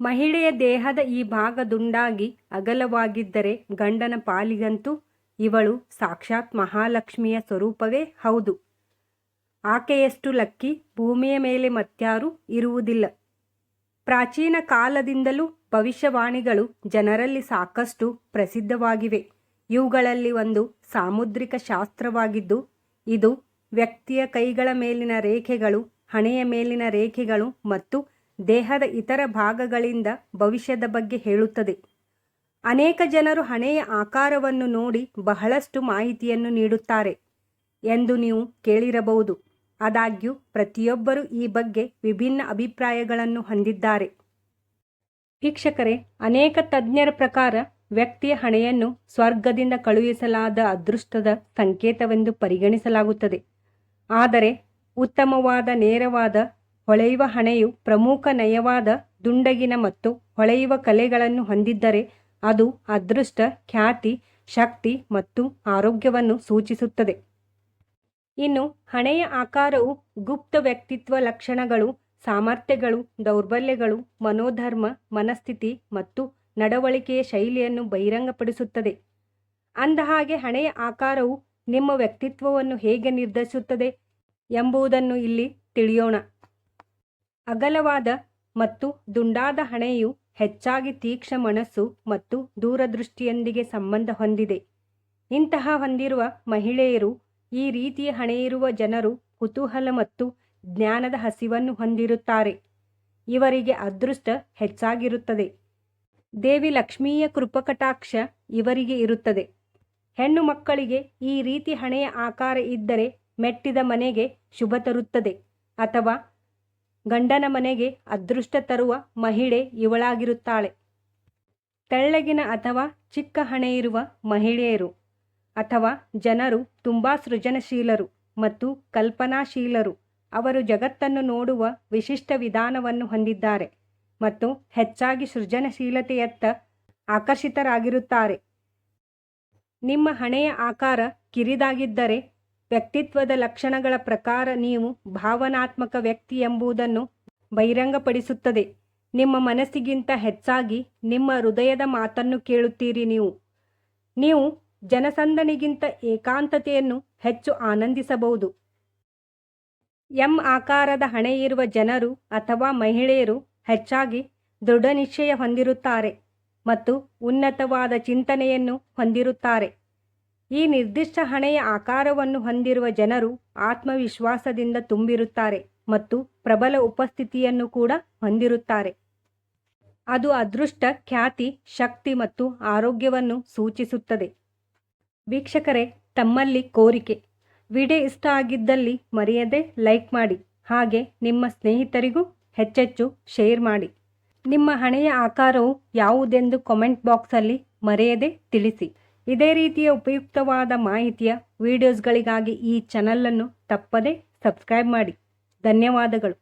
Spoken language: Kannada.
ಮಹಿಳೆಯ ದೇಹದ ಈ ಭಾಗ ದುಂಡಾಗಿ ಅಗಲವಾಗಿದ್ದರೆ ಗಂಡನ ಪಾಲಿಗಂತೂ ಇವಳು ಸಾಕ್ಷಾತ್ ಮಹಾಲಕ್ಷ್ಮಿಯ ಸ್ವರೂಪವೇ ಹೌದು. ಆಕೆಯಷ್ಟು ಲಕ್ಕಿ ಭೂಮಿಯ ಮೇಲೆ ಮತ್ಯಾರೂ ಇರುವುದಿಲ್ಲ. ಪ್ರಾಚೀನ ಕಾಲದಿಂದಲೂ ಭವಿಷ್ಯವಾಣಿಗಳು ಜನರಲ್ಲಿ ಸಾಕಷ್ಟು ಪ್ರಸಿದ್ಧವಾಗಿವೆ. ಇವುಗಳಲ್ಲಿ ಒಂದು ಸಾಮುದ್ರಿಕ ಶಾಸ್ತ್ರವಾಗಿದ್ದು, ಇದು ವ್ಯಕ್ತಿಯ ಕೈಗಳ ಮೇಲಿನ ರೇಖೆಗಳು, ಹಣೆಯ ಮೇಲಿನ ರೇಖೆಗಳು ಮತ್ತು ದೇಹದ ಇತರ ಭಾಗಗಳಿಂದ ಭವಿಷ್ಯದ ಬಗ್ಗೆ ಹೇಳುತ್ತದೆ. ಅನೇಕ ಜನರು ಹಣೆಯ ಆಕಾರವನ್ನು ನೋಡಿ ಬಹಳಷ್ಟು ಮಾಹಿತಿಯನ್ನು ನೀಡುತ್ತಾರೆ ಎಂದು ನೀವು ಕೇಳಿರಬಹುದು. ಆದಾಗ್ಯೂ, ಪ್ರತಿಯೊಬ್ಬರೂ ಈ ಬಗ್ಗೆ ವಿಭಿನ್ನ ಅಭಿಪ್ರಾಯಗಳನ್ನು ಹೊಂದಿದ್ದಾರೆ. ವೀಕ್ಷಕರೇ, ಅನೇಕ ತಜ್ಞರ ಪ್ರಕಾರ ವ್ಯಕ್ತಿಯ ಹಣೆಯನ್ನು ಸ್ವರ್ಗದಿಂದ ಕಳುಹಿಸಲಾದ ಅದೃಷ್ಟದ ಸಂಕೇತವೆಂದು ಪರಿಗಣಿಸಲಾಗುತ್ತದೆ. ಆದರೆ, ಉತ್ತಮವಾದ, ನೇರವಾದ ಹೊಳೆಯುವ ಹಣೆಯು ಪ್ರಮುಖ ನಯವಾದ ದುಂಡಗಿನ ಮತ್ತು ಹೊಳೆಯುವ ಕಲೆಗಳನ್ನು ಹೊಂದಿದ್ದರೆ ಅದು ಅದೃಷ್ಟ, ಖ್ಯಾತಿ, ಶಕ್ತಿ ಮತ್ತು ಆರೋಗ್ಯವನ್ನು ಸೂಚಿಸುತ್ತದೆ. ಇನ್ನು ಹಣೆಯ ಆಕಾರವು ಗುಪ್ತ ವ್ಯಕ್ತಿತ್ವ ಲಕ್ಷಣಗಳು, ಸಾಮರ್ಥ್ಯಗಳು, ದೌರ್ಬಲ್ಯಗಳು, ಮನೋಧರ್ಮ, ಮನಸ್ಥಿತಿ ಮತ್ತು ನಡವಳಿಕೆಯ ಶೈಲಿಯನ್ನು ಬಹಿರಂಗಪಡಿಸುತ್ತದೆ. ಅಂದಹಾಗೆ ಹಣೆಯ ಆಕಾರವು ನಿಮ್ಮ ವ್ಯಕ್ತಿತ್ವವನ್ನು ಹೇಗೆ ನಿರ್ಧರಿಸುತ್ತದೆ ಎಂಬುದನ್ನು ಇಲ್ಲಿ ತಿಳಿಯೋಣ. ಅಗಲವಾದ ಮತ್ತು ದುಂಡಾದ ಹಣೆಯು ಹೆಚ್ಚಾಗಿ ತೀಕ್ಷ್ಣ ಮನಸ್ಸು ಮತ್ತು ದೂರದೃಷ್ಟಿಯೊಂದಿಗೆ ಸಂಬಂಧ ಹೊಂದಿದೆ. ಇಂತಹ ಹೊಂದಿರುವ ಮಹಿಳೆಯರು ಈ ರೀತಿಯ ಹಣೆಯಿರುವ ಜನರು ಕುತೂಹಲ ಮತ್ತು ಜ್ಞಾನದ ಹಸಿವನ್ನು ಹೊಂದಿರುತ್ತಾರೆ. ಇವರಿಗೆ ಅದೃಷ್ಟ ಹೆಚ್ಚಾಗಿರುತ್ತದೆ. ದೇವಿ ಲಕ್ಷ್ಮೀಯ ಕೃಪಕಟಾಕ್ಷ ಇವರಿಗೆ ಇರುತ್ತದೆ. ಹೆಣ್ಣು ಮಕ್ಕಳಿಗೆ ಈ ರೀತಿ ಹಣೆಯ ಆಕಾರ ಇದ್ದರೆ ಮೆಟ್ಟಿದ ಮನೆಗೆ ಶುಭ ತರುತ್ತದೆ ಅಥವಾ ಗಂಡನ ಮನೆಗೆ ಅದೃಷ್ಟ ತರುವ ಮಹಿಳೆ ಇವಳಾಗಿರುತ್ತಾಳೆ. ತೆಳ್ಳಗಿನ ಅಥವಾ ಚಿಕ್ಕ ಹಣೆ ಇರುವ ಮಹಿಳೆಯರು ಅಥವಾ ಜನರು ತುಂಬ ಸೃಜನಶೀಲರು ಮತ್ತು ಕಲ್ಪನಾಶೀಲರು. ಅವರು ಜಗತ್ತನ್ನು ನೋಡುವ ವಿಶಿಷ್ಟ ವಿಧಾನವನ್ನು ಹೊಂದಿದ್ದಾರೆ ಮತ್ತು ಹೆಚ್ಚಾಗಿ ಸೃಜನಶೀಲತೆಯತ್ತ ಆಕರ್ಷಿತರಾಗಿರುತ್ತಾರೆ. ನಿಮ್ಮ ಹಣೆಯ ಆಕಾರ ಕಿರಿದಾಗಿದ್ದರೆ ವ್ಯಕ್ತಿತ್ವದ ಲಕ್ಷಣಗಳ ಪ್ರಕಾರ ನೀವು ಭಾವನಾತ್ಮಕ ವ್ಯಕ್ತಿ ಎಂಬುದನ್ನು ಬಹಿರಂಗಪಡಿಸುತ್ತದೆ. ನಿಮ್ಮ ಮನಸ್ಸಿಗಿಂತ ಹೆಚ್ಚಾಗಿ ನಿಮ್ಮ ಹೃದಯದ ಮಾತನ್ನು ಕೇಳುತ್ತೀರಿ ನೀವು. ನೀವು ಜನಸಂದಣಿಗಿಂತ ಏಕಾಂತತೆಯನ್ನು ಹೆಚ್ಚು ಆನಂದಿಸಬಹುದು. ಎಂ ಆಕಾರದ ಹಣೆಯಿರುವ ಜನರು ಅಥವಾ ಮಹಿಳೆಯರು ಹೆಚ್ಚಾಗಿ ದೃಢ ನಿಶ್ಚಯ ಹೊಂದಿರುತ್ತಾರೆ ಮತ್ತು ಉನ್ನತವಾದ ಚಿಂತನೆಯನ್ನು ಹೊಂದಿರುತ್ತಾರೆ. ಈ ನಿರ್ದಿಷ್ಟ ಹಣೆಯ ಆಕಾರವನ್ನು ಹೊಂದಿರುವ ಜನರು ಆತ್ಮವಿಶ್ವಾಸದಿಂದ ತುಂಬಿರುತ್ತಾರೆ ಮತ್ತು ಪ್ರಬಲ ಉಪಸ್ಥಿತಿಯನ್ನು ಕೂಡ ಹೊಂದಿರುತ್ತಾರೆ. ಅದು ಅದೃಷ್ಟ, ಖ್ಯಾತಿ, ಶಕ್ತಿ ಮತ್ತು ಆರೋಗ್ಯವನ್ನು ಸೂಚಿಸುತ್ತದೆ. ವೀಕ್ಷಕರೇ, ತಮ್ಮಲ್ಲಿ ಕೋರಿಕೆ. ವಿಡಿಯೋ ಇಷ್ಟ ಆಗಿದ್ದಲ್ಲಿ ಮರೆಯದೆ ಲೈಕ್ ಮಾಡಿ. ಹಾಗೆ ನಿಮ್ಮ ಸ್ನೇಹಿತರಿಗೂ ಹೆಚ್ಚೆಚ್ಚು ಶೇರ್ ಮಾಡಿ. ನಿಮ್ಮ ಹಣೆಯ ಆಕಾರವು ಯಾವುದೆಂದು ಕಾಮೆಂಟ್ ಬಾಕ್ಸಲ್ಲಿ ಮರೆಯದೆ ತಿಳಿಸಿ. ಇದೇ ರೀತಿಯ ಉಪಯುಕ್ತವಾದ ಮಾಹಿತಿಯ ವಿಡಿಯೋಸ್ಗಳಿಗಾಗಿ ಈ ಚಾನಲನ್ನು ತಪ್ಪದೇ ಸಬ್ಸ್ಕ್ರೈಬ್ ಮಾಡಿ. ಧನ್ಯವಾದಗಳು.